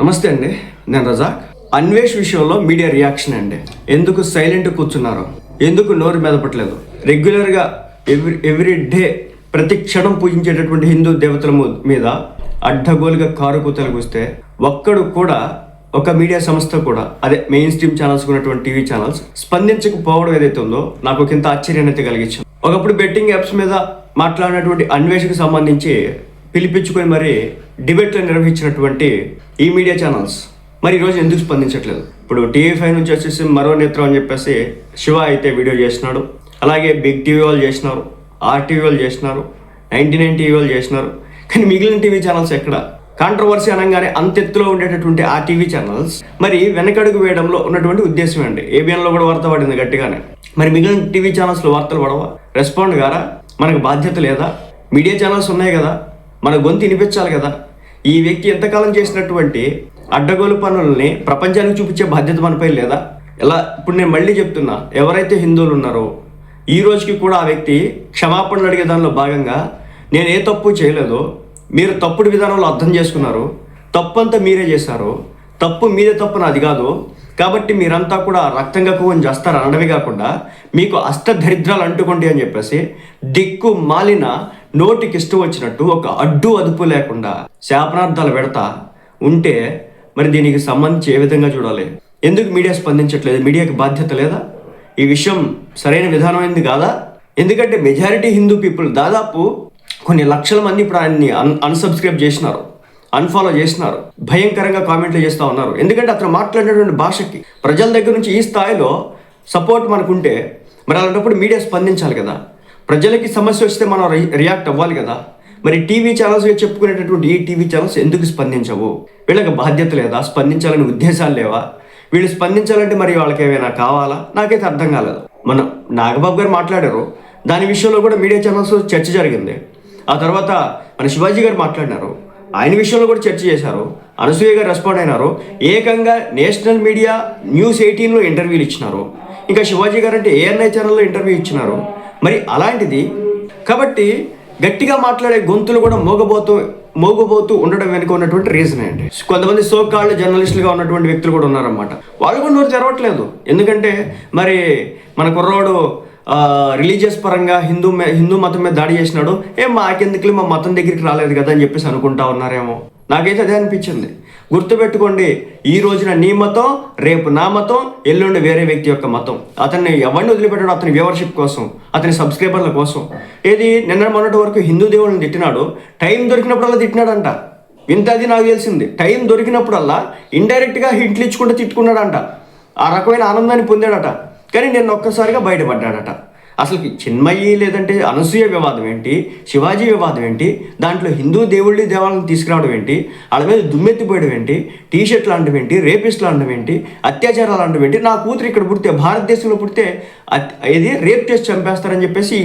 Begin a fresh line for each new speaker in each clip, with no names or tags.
నమస్తే అండి నేను రజాక్. అన్వేష్ విషయంలో మీడియా రియాక్షన్ అండి. ఎందుకు సైలెంట్ కూర్చున్నారు ఎందుకు నోరు మెదపట్లేదు రెగ్యులర్గా ఎవ్రీ ఎవ్రీ డే ప్రతి క్షణం పూజించేటటువంటి హిందూ దేవతల మీద అడ్డగోలుగా కారు కూతలు వస్తే ఒక్కడు కూడా ఒక మీడియా సంస్థ కూడా అదే మెయిన్ స్ట్రీమ్ ఛానల్స్ ఉన్నటువంటి టీవీ ఛానల్స్ స్పందించకపోవడం ఏదైతే ఉందో నాకు ఒక ఇంత ఆశ్చర్యాన్ని అయితే కలిగించింది. ఒకప్పుడు బెట్టింగ్ యాప్స్ మీద మాట్లాడినటువంటి అన్వేషకు సంబంధించి పిలిపించుకొని మరి డిబేట్లు నిర్వహించినటువంటి ఈ మీడియా ఛానల్స్. మరి ఈరోజు ఎందుకు స్పందించట్లేదు? ఇప్పుడు టీవీ ఫైవ్ నుంచి వచ్చేసి మరో నేత్రం అని చెప్పేసి శివ అయితే వీడియో చేసినాడు అలాగే బిగ్ టీవీ వాళ్ళు చేసినారు ఆర్టీవీ వాళ్ళు చేసినారు నైన్టీ నైన్ టీవీ వాళ్ళు చేసినారు కానీ మిగిలిన టీవీ ఛానల్స్ ఎక్కడ? కాంట్రవర్సీ అనగానే అంతెత్తులో ఉండేటటువంటి ఆ టీవీ ఛానల్స్. మరి వెనకడుగు వేయడంలో ఉన్నటువంటి ఉద్దేశం అండి ఏబిఎన్లో కూడా వార్త పడింది గట్టిగానే. మరి మిగిలిన టీవీ ఛానల్స్లో వార్తలు పడవా? రెస్పాండ్ గారా? మనకు బాధ్యత లేదా? మీడియా ఛానల్స్ ఉన్నాయి కదా. మన గొంతు వినిపించాలి కదా. ఈ వ్యక్తి ఎంతకాలం చేసినటువంటి అడ్డగోలు పనుల్ని ప్రపంచానికి చూపించే బాధ్యత మనపై లేదా? ఎలా? ఇప్పుడు నేను మళ్ళీ చెప్తున్నా ఎవరైతే హిందువులు ఉన్నారో ఈ రోజుకి కూడా ఆ వ్యక్తి క్షమాపణలు అడిగే దానిలో భాగంగా నేను ఏ తప్పు చేయలేదో మీరు తప్పుడు విధానంలో అర్థం చేసుకున్నారు తప్పు అంతా మీరే చేశారు తప్పు మీదే తప్పు నాది కాదు కాబట్టి మీరంతా కూడా రక్తంగా కక్కుని చేస్తారు అనడమే కాకుండా మీకు అష్టదరిద్రాలు అంటుకోండి అని చెప్పేసి దిక్కు మాలిన నోటికి ఇష్టం వచ్చినట్టు ఒక అడ్డు అదుపు లేకుండా శాపనార్థాలు పెడతా ఉంటే మరి దీనికి సంబంధించి ఏ విధంగా చూడాలి? ఎందుకు మీడియా స్పందించట్లేదు? మీడియాకి బాధ్యత లేదా? ఈ విషయం సరైన విధానమైంది కాదా? ఎందుకంటే మెజారిటీ హిందూ పీపుల్ దాదాపు కొన్ని లక్షల మంది ఇప్పుడు ఆయన్ని అన్ అన్సబ్స్క్రైబ్ చేసినారు అన్ఫాలో చేసినారు భయంకరంగా కామెంట్లు చేస్తూ ఉన్నారు. ఎందుకంటే అతను మాట్లాడినటువంటి భాషకి ప్రజల దగ్గర నుంచి ఈ స్థాయిలో సపోర్ట్ మనకుంటే మరి అలాంటప్పుడు మీడియా స్పందించాలి కదా. ప్రజలకి సమస్య వస్తే మనం రి- రియాక్ట్ అవ్వాలి కదా. మరి టీవీ ఛానల్స్ చెప్పుకునేటటువంటి ఈ టీవీ ఛానల్స్ ఎందుకు స్పందించవు? వీళ్ళకి బాధ్యత లేదా? స్పందించాలని ఉద్దేశాలు లేవా? వీళ్ళు స్పందించాలంటే మరి వాళ్ళకి ఏమైనా కావాలా? నాకైతే అర్థం కాలేదు. మన నాగబాబు గారు మాట్లాడారు. దాని విషయంలో కూడా మీడియా ఛానల్స్ చర్చ జరిగింది. ఆ తర్వాత మన శివాజీ గారు మాట్లాడినారు. ఆయన విషయంలో కూడా చర్చ చేశారు. అనసూయ గారు రెస్పాండ్ అయినారు. ఏకంగా నేషనల్ మీడియా న్యూస్ ఎయిటీన్లో ఇంటర్వ్యూలు ఇచ్చినారు. ఇంకా శివాజీ గారు అంటే ఏఎన్ఐ ఛానల్లో ఇంటర్వ్యూ ఇచ్చినారు. మరి అలాంటిది కాబట్టి గట్టిగా మాట్లాడే గొంతులు కూడా మోగబోతూ మోగబోతూ ఉండడం వెనుక ఉన్నటువంటి రీజన్ ఏంటి? కొంతమంది సోకాళ్ళు జర్నలిస్టులుగా ఉన్నటువంటి వ్యక్తులు కూడా ఉన్నారన్నమాట. వాళ్ళు కూడా నోరు జరగట్లేదు ఎందుకంటే మరి మన కుర్రోడు రిలీజియస్ పరంగా హిందూ హిందూ మతం మీద దాడి చేసినాడు. ఏం మాకెందుకులే మా మతం దగ్గరికి రాలేదు కదా అని చెప్పేసి అనుకుంటా ఉన్నారేమో. నాకైతే అదే అనిపించింది. గుర్తుపెట్టుకోండి ఈ రోజున నీ మతం రేపు నా మతం ఎల్లుండి వేరే వ్యక్తి యొక్క మతం. అతన్ని ఎవరిని వదిలిపెట్టాడు అతని వ్యూవర్షిప్ కోసం అతని సబ్స్క్రైబర్ల కోసం. ఏది నిన్న మొన్నటి వరకు హిందూ దేవుళ్ళని తిట్టినాడు టైం దొరికినప్పుడల్లా తిట్టినాడంట. ఇంత అది నాకు తెలిసింది. టైం దొరికినప్పుడల్లా ఇండైరెక్ట్గా హింట్లు ఇచ్చుకుంటూ తిట్టుకున్నాడంట. ఆ రకమైన ఆనందాన్ని పొందాడట. కానీ నిన్న ఒక్కసారిగా బయటపడ్డాడట. అసలు చిన్మయ్యి లేదంటే అనసూయ వివాదం ఏంటి? శివాజీ వివాదం ఏంటి? దాంట్లో హిందూ దేవుళ్ళని దేవాలను తీసుకురావడం ఏంటి? వాళ్ళ మీద దుమ్మెత్తిపోయడం ఏంటి? టీ షర్ట్ లాంటివి ఏంటి? రేపిస్ట్ లాంటివి ఏంటి? అత్యాచారాలు లాంటివి ఏంటి? నా కూతురు ఇక్కడ పుడితే భారతదేశంలో పుడితే ఇది రేప్ చేసి చంపేస్తారని చెప్పేసి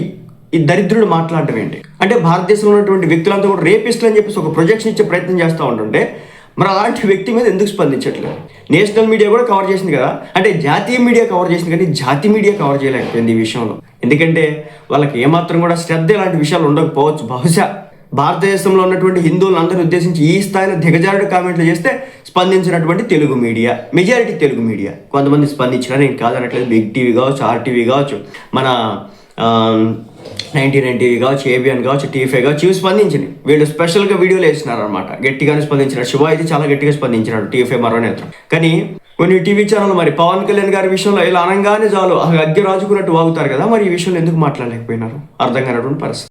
ఈ దరిద్రుడు మాట్లాడటం ఏంటి? అంటే భారతదేశంలో ఉన్నటువంటి వ్యక్తులంతా కూడా రేపిస్టులు అని చెప్పేసి ఒక ప్రొజెక్షన్ ఇచ్చే ప్రయత్నం చేస్తూ ఉంటుంటే మరి అలాంటి వ్యక్తి మీద ఎందుకు స్పందించట్లేదు? నేషనల్ మీడియా కూడా కవర్ చేసింది కదా? అంటే జాతీయ మీడియా కవర్ చేసింది కానీ జాతీయ మీడియా కవర్ చేయలేకపోయింది ఈ విషయంలో. ఎందుకంటే వాళ్ళకి ఏమాత్రం కూడా శ్రద్ధ ఇలాంటి విషయాలు ఉండకపోవచ్చు. బహుశా భారతదేశంలో ఉన్నటువంటి హిందువులందరినీ ఉద్దేశించి ఈ స్థాయిలో దిగజారుడు కామెంట్లు చేస్తే స్పందించినటువంటి Telugu media majority Telugu media. కొంతమంది స్పందించినా నేను కాదనట్లేదు. బిగ్ టీవీ కావచ్చు ఆర్టీవీ కావచ్చు మన నైన్టీ నైన్ టీవీ కావచ్చు ఏబిఎన్ కావచ్చు టీఫై కావచ్చు ఇవి స్పందించింది వీళ్ళు స్పెషల్గా వీడియోలు వేసినారనమాట గట్టిగానే స్పందించినారు. శివ అయితే చాలా గట్టిగా స్పందించినాడు టీఫై మరో నేత్రం. కానీ కొన్ని టీవీ ఛానల్ మరి పవన్ కళ్యాణ్ గారి విషయంలో ఇలా అనగానే చాలు ఆ రాజుకున్నట్టు వాగుతారు కదా మరి ఈ విషయంలో ఎందుకు మాట్లాడలేకపోయినారు? అర్థం కానటువంటి పరిస్థితి.